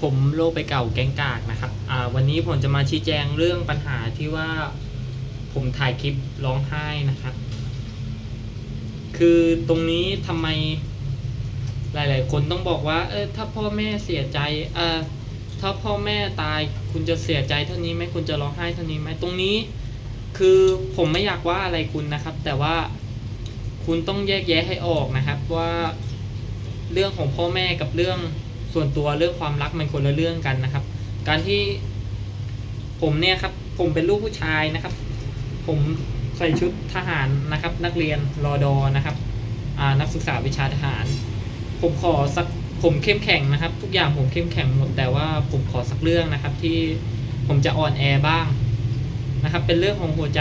ผมโลกไปเก่าแกงกากนะครับอ่าวันนี้ผมจะมาชี้แจงเรื่องปัญหาที่ว่าผมถ่ายคลิปร้องไห้นะครับ คือตรงนี้ทำไมหลาย ๆ คนต้องบอกว่า เออถ้าพ่อแม่เสียใจเออถ้าพ่อแม่ตายคุณจะเสียใจเท่านี้ไหมคุณจะร้องไห้เท่านี้ไหมตรงนี้คือผมไม่อยากว่าอะไรคุณนะครับ แต่ว่าคุณต้องแยกแยะให้ออกนะครับว่าเรื่องของพ่อแม่กับเรื่อง ส่วนตัวเรื่องความรักมันคนละเรื่องกันนะครับ การที่ผมเนี่ยครับผมเป็นลูกผู้ชายนะครับ ผมใส่ชุดทหารนะครับ นักเรียนรอดอนะครับนักศึกษาวิชาทหาร ผมขอสักผมเข้มแข็งนะครับ ทุกอย่างผมเข้มแข็งหมดแต่ว่าผมขอสักเรื่องนะครับ ที่ผมจะอ่อนแอบ้างนะครับ เป็นเรื่องของหัวใจ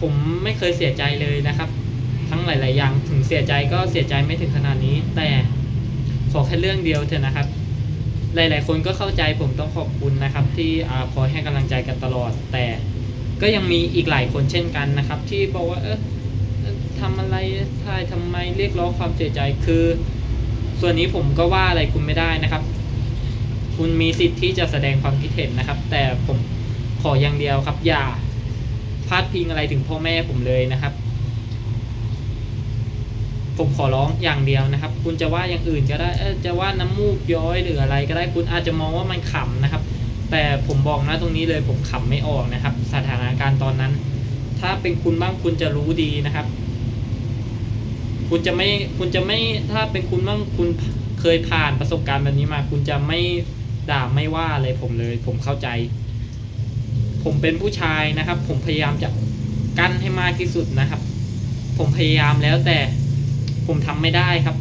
ผมไม่เคยเสียใจเลยนะครับ ทั้งหลาย ๆ อย่างถึงเสียใจก็เสียใจไม่ถึงขนาดนี้แต่ ขอแค่เรื่องเดียวเถอะนะครับ หลาย ๆ คนก็เข้าใจผมต้องขอบคุณนะครับ ที่คอยให้กำลังใจกันตลอด แต่ก็ยังมีอีกหลายคนเช่นกันนะครับ ที่บอกว่าเออเอ่อทำอะไรถ่ายทำไมเรียกร้องความเสียใจคือ ส่วนนี้ผมก็ว่าอะไรคุณไม่ได้นะครับ คุณมีสิทธิ์ที่จะแสดงความคิดเห็นนะครับ แต่ผมขออย่างเดียวครับอย่าพาดพิงอะไรถึงพ่อแม่ผมเลยนะครับ ผมขอร้องอย่างเดียวนะครับ คุณจะว่าอย่างอื่นก็ได้จะว่าน้ำมูกย้อยหรืออะไรก็ได้คุณอาจจะมองว่ามันขำนะครับ แต่ผมบอกนะตรงนี้เลยผมขำไม่ออกนะครับ สถานการณ์ตอนนั้น ถ้าเป็นคุณบ้างคุณจะรู้ดีนะครับ คุณจะไม่คุณจะไม่ถ้าเป็นคุณบ้างคุณเคยผ่านประสบการณ์แบบนี้มา คุณจะไม่ด่าไม่ว่าเลยผมเลย ผมเข้าใจ ผมเป็นผู้ชายนะครับ ผมพยายามจะกั้นให้มากที่สุดนะครับ ผมพยายามแล้วแต่ ผมทำไม่ได้ครับ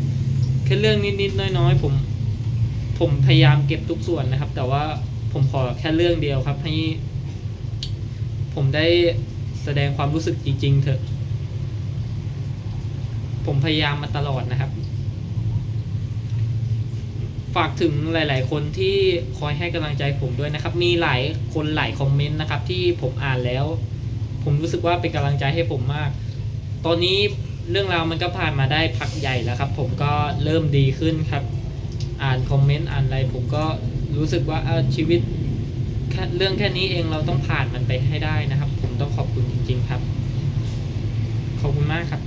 แค่เรื่องนิดๆน้อยๆผมผมพยายามเก็บทุกส่วนนะครับ แต่ว่าผมขอแค่เรื่องเดียวครับ ให้ ผมได้แสดงความรู้สึกจริง ๆ เถอะ ผมพยายามมาตลอดนะครับ ฝากถึงหลาย ๆ คนที่คอยให้กำลังใจผมด้วยนะครับ มีหลายคนหลายคอมเมนต์นะครับ ที่ผมอ่านแล้ว ผมรู้สึกว่าเป็นกำลังใจให้ผมมาก ตอนนี้ เรื่องราวมันก็ผ่านมาได้พักใหญ่แล้วครับ ผมก็เริ่มดีขึ้นครับ อ่านคอมเมนต์อ่านอะไรผมก็รู้สึกว่าเออชีวิตเรื่องแค่นี้เองเราต้องผ่านมันไปให้ได้นะครับ ผมต้องขอบคุณจริง ๆ ครับ ขอบคุณมากครับ